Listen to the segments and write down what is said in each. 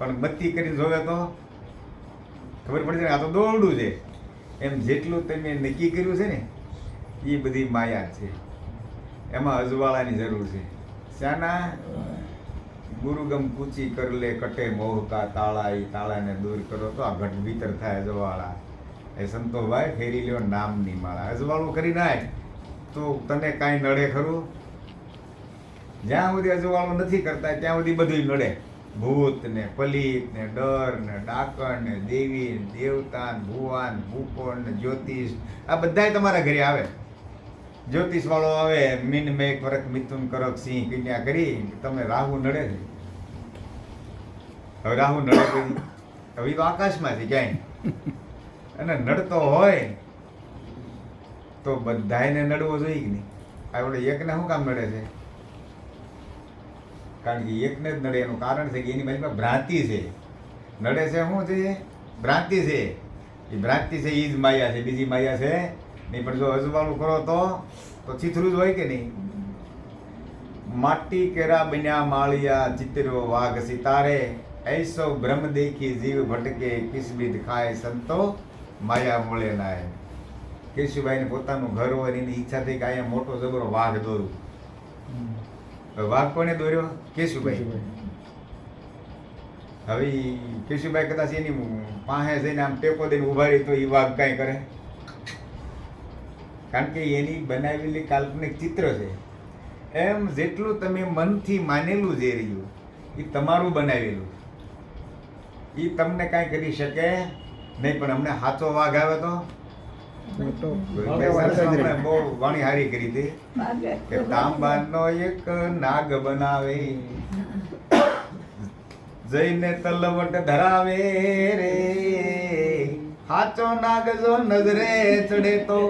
પણ બત્તી કરી જોવે તો ખબર પડી ને, આ તો દોરડું છે. એમ જેટલું તમે નક્કી કર્યું છે ને, એ બધી માયા છે. એમાં અજવાળાની જરૂર છે. શાના? ગુરુગમ કૂચી કરલે કટે મોહકા તાળા એ તાળાને દૂર કરો તો આ ઘટ ભીતર થાય અજવાળા. એ સંતોભાઈ ફેરી લ્યો, નામની માળા. અજવાળું કરી નાય, તો તને કાંઈ નડે ખરું? જ્યાં સુધી અજવાળું નથી કરતા, ત્યાં સુધી બધું નડે. ભૂત ને પલિત ને ડર ને ડાકણ ને દેવી ને દેવતા ભુવાન ભૂપોળ ને જ્યોતિષ. આ બધાય તમારા ઘરે આવે. જ્યોતિષ વાળો આવે, મીન મેક ફરક મિથુન કરક સિંહ કન્યા કરી, તમે રાહુ નડે છે. હવે રાહુ નડે હવે તો આકાશમાંથી ક્યાંય. અને નડતો હોય, તો બધાયને નડવો જોઈએ કે નહીં? આપણે એકને શું કામ નડે છે? કારણ કે એકને જ નડે, એનું કારણ છે કે એની બાજુમાં ભ્રાંતિ છે. નડે છે શું છે? ભ્રાંતિ છે. એ ભ્રાંતિ છે એ જ માયા છે. બીજી માયા છે નહીં, પણ જો અજવાળું કરો તો તો ચીથરું જ હોય કે નહીં? માટી કેરા બન્યા માળિયા, ચિત્રો વાઘ સિતારે. એસો બ્રહ્મ દેખી જીવ ભટકે કિસબીદ ખાય સંતો માયા મળે નાય. કેશુભાઈને પોતાનું ઘર હોય એની ઈચ્છા થઈ કે અહીંયા મોટો જબરો વાઘ દોરું. વાઘ કોને દોર્યો? કેશુભાઈ. હવે કેશુભાઈ કદાચ એની પાસે જઈને આમ ટેકો દઈને ઊભા રહી તો એ વાઘ કાંઈ કરે. કારણ કે એની બનાવેલી કાલ્પનિક ચિત્ર છે. એમ જેટલું તમે મનથી માનેલું જે રહ્યું એ તમારું બનાવેલું. એ તમને કાંઈ કરી શકે નહીં પણ અમને સાચો વાઘ આવે તો? બહુ વાણી હારી કરી હતી કે તાંબાનો એક નાગ બનાવે. જઈને તલવટ ધરાવે રે. હાચો નાગ જો નજરે ચડે તો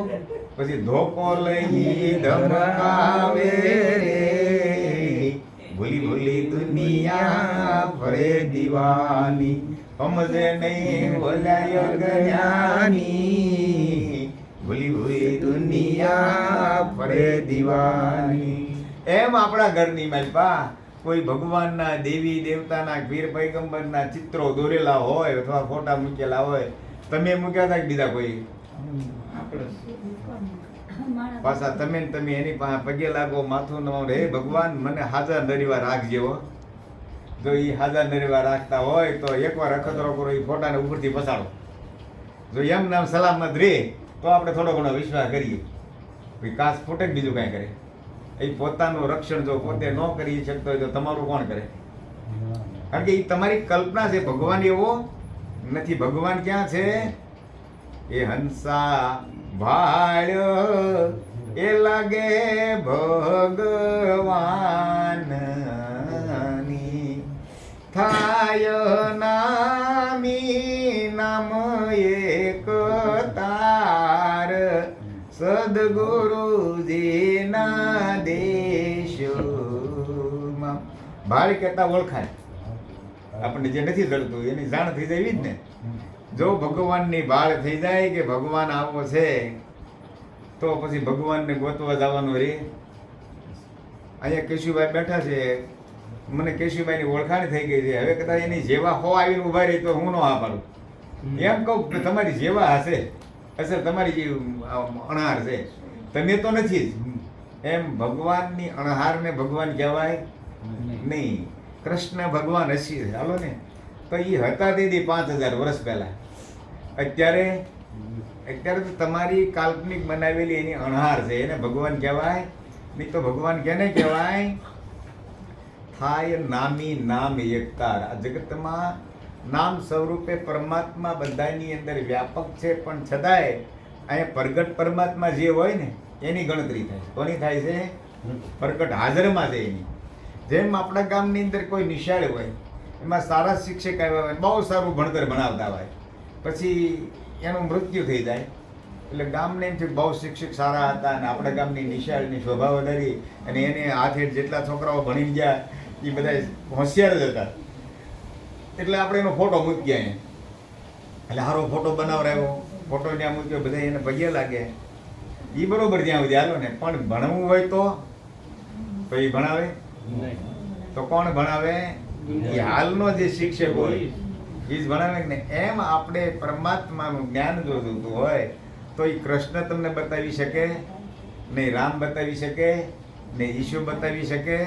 પછી ધોકો લઈ ધમકાવે રે. ભૂલી ભૂલી દુનિયા ફરે દીવાની. સમજે નહીં બોલાયો જ્ઞાની ફરે દીવાની. એમ આપણા ઘરની માલપા, કોઈ ભગવાનના દેવી દેવતાના વીર પૈગંબરના ચિત્રો દોરેલા હોય અથવા ફોટા મૂકેલા હોય, તમે મૂક્યા હતા કે બીજા કોઈ? પાછા તમે તમે એની પગે લાગો, માથું નમાવો હે ભગવાન, મને હાજર નરીવા રાખજે જો એ હાજર નરીવા રાખતા હોય તો એકવાર અખતરો કરો એ ફોટાને ઉપરથી પસાડો. જો એમ નામ સલામત રહે તો આપણે થોડો ઘણો વિશ્વાસ કરીએ. કાચ ફૂટે કે બીજું કાંઈ કરે. એ પોતાનું રક્ષણ જો પોતે ન કરી શકતો હોય તો તમારું કોણ કરે? કારણ કે એ તમારી કલ્પના છે, ભગવાન એવો નથી. ભગવાન ક્યાં છે? એ હંસા ભાળ્યો, એ લાગે ભગવાનની. થાય નામી સદગુરુજીના દેશોમાં. ભાળ કહેતા ઓળખાય. આપણને જે નથી જડતું એની જાણ થઈ જાય જ ને. જો ભગવાનની ભાળ થઈ જાય કે ભગવાન આવો છે, તો પછી ભગવાનને ગોતવા જવાનું રે. અહીંયા કેશુભાઈ બેઠા છે. મને કેશુભાઈની ઓળખાણ થઈ ગઈ છે. હવે કદાચ એની જેવા હો આવીને ઊભા રહી તો હું ન હા પાડું એમ કહું કે તમારી જેવા હશે. અસર તમારી જે અણહાર છે. તમે તો નથી જ. એમ ભગવાનની અણહારને ભગવાન કહેવાય નહીં. કૃષ્ણ ભગવાન હસી હાલો ને. તો એ હતા દીદી પાંચ હજાર વર્ષ પહેલાં. અત્યારે અત્યારે તો તમારી કાલ્પનિક બનાવેલી એની અણહાર છે. એને ભગવાન કહેવાય. નહીં તો ભગવાન કેને કહેવાય? થાય નામી નામ એકતાર આ જગતમાં નામ સ્વરૂપે પરમાત્મા બધાની અંદર વ્યાપક છે, પણ છતાંય અહીંયા પ્રગટ પરમાત્મા જે હોય ને, એની ગણતરી થાય કોની થાય છે? પ્રગટ હાજરમાં છે એની. જેમ આપણા ગામની અંદર કોઈ નિશાળ હોય, એમાં સારા શિક્ષક આવ્યા હોય, બહુ સારું ભણતર ભણાવતા હોય, પછી એનું મૃત્યુ થઈ જાય. એટલે ગામને એમ થયું બહુ શિક્ષક સારા હતા અને આપણા ગામની નિશાળની શોભા વધારી અને એને હાથ હેઠ જેટલા છોકરાઓ ભણી ગયા એ બધા હોશિયાર જ હતા. એટલે આપણે એનો ફોટો મૂકી અહીંયા એટલે સારો ફોટો બનાવડાવ્યો ફોટો ત્યાં મૂક્યો બધા એને પગે લાગે. એ બરોબર ત્યાં સુધી હાલો ને. પણ ભણવું હોય તો? તો એ ભણાવે? તો કોણ ભણાવે? એ હાલનો જે શિક્ષક હોય. એ જ ભણાવે ને એમ આપણે પરમાત્માનું જ્ઞાન જોતું હોય તો એ કૃષ્ણ તમને બતાવી શકે નહીં રામ બતાવી શકે નહીં ઈશુ બતાવી શકે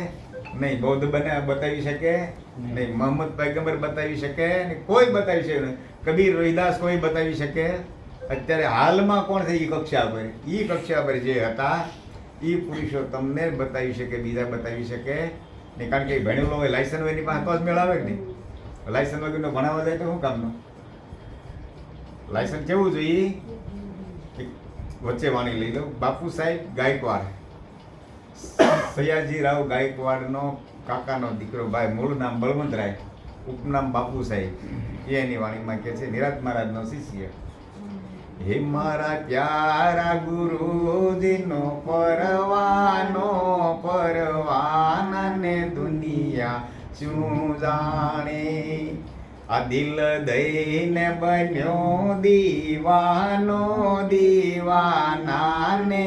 નહીં બૌદ્ધ બને બતાવી શકે નહીં. મોહમ્મદ પૈગંબર બતાવી શકે ને કોઈ બતાવી શકે નહીં. કબીર રોહિદાસ કોઈ બતાવી શકે? અત્યારે હાલમાં કોણ છે એ કક્ષા પર? એ કક્ષા પર જે હતા એ પુરુષો તમને બતાવી શકે બીજા બતાવી શકે. ને કારણ કે ભણેલો હોય લાયસન્સ હોય એની પાસે તો જ મેળાવે કે નહીં? લાયસન્સ વગરનો ભણાવવા જાય તો શું કામનું? લાયસન્સ કેવું જોઈએ? વચ્ચે વાણી લઈ લો. બાપુ સાહેબ ગાયકવાડ. સયાજી રાવ ગાયકવાડનો કાકાનો દીકરો ભાઈ મૂળ નામ બળવંતરાય, ઉપનામ બાપુ સાહેબ. એની વાણીમાં કહે છે, નિરાત મહારાજનો શિષ્ય. હે મારા પ્યારા ગુરુજીનો પરવાનો પરવાનને દુનિયા શું જાણે? આ દિલ દઈને બન્યો દીવાનો દીવાનાને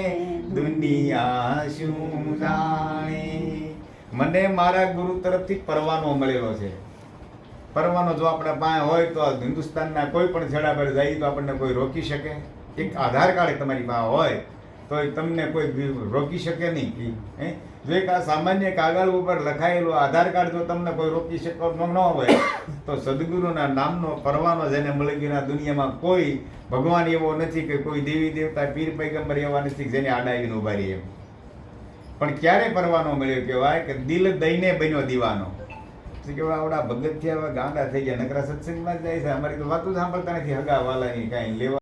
દુનિયા શું જાણે? મને મારા ગુરુ તરફથી પરવાનો મળેલો છે. પરવાનો જો આપણા પાસે હોય તો હિન્દુસ્તાનના કોઈ પણ છેડા પર જઈએ તો આપણને કોઈ રોકી શકે? એક આધાર કાર્ડ તમારી પાસે હોય તો તમને કોઈ રોકી શકે નહીં હે? જો એક આ સામાન્ય કાગળ ઉપર લખાયેલું આધાર કાર્ડ જો તમને કોઈ રોકી શકો, ન હોય, તો સદગુરુના નામનો પરવાનો જેને મળી દુનિયામાં કોઈ ભગવાન એવો નથી કે કોઈ દેવી દેવતા પીર પૈગંબર એવા નથી જેને આડાવીને ઊભા રહી એમ. પણ ક્યારે પરવાનો મળ્યો કહેવાય કે દિલ દઈને બન્યો દીવાનો. કહેવાય? આવડા ભગત થયા ગાંડા થઈ ગયા. નકરા સત્સંગમાં જાય છે. અમારી તો વાતો સાંભળતા નથી. હગા વાલાની કાંઈ લેવા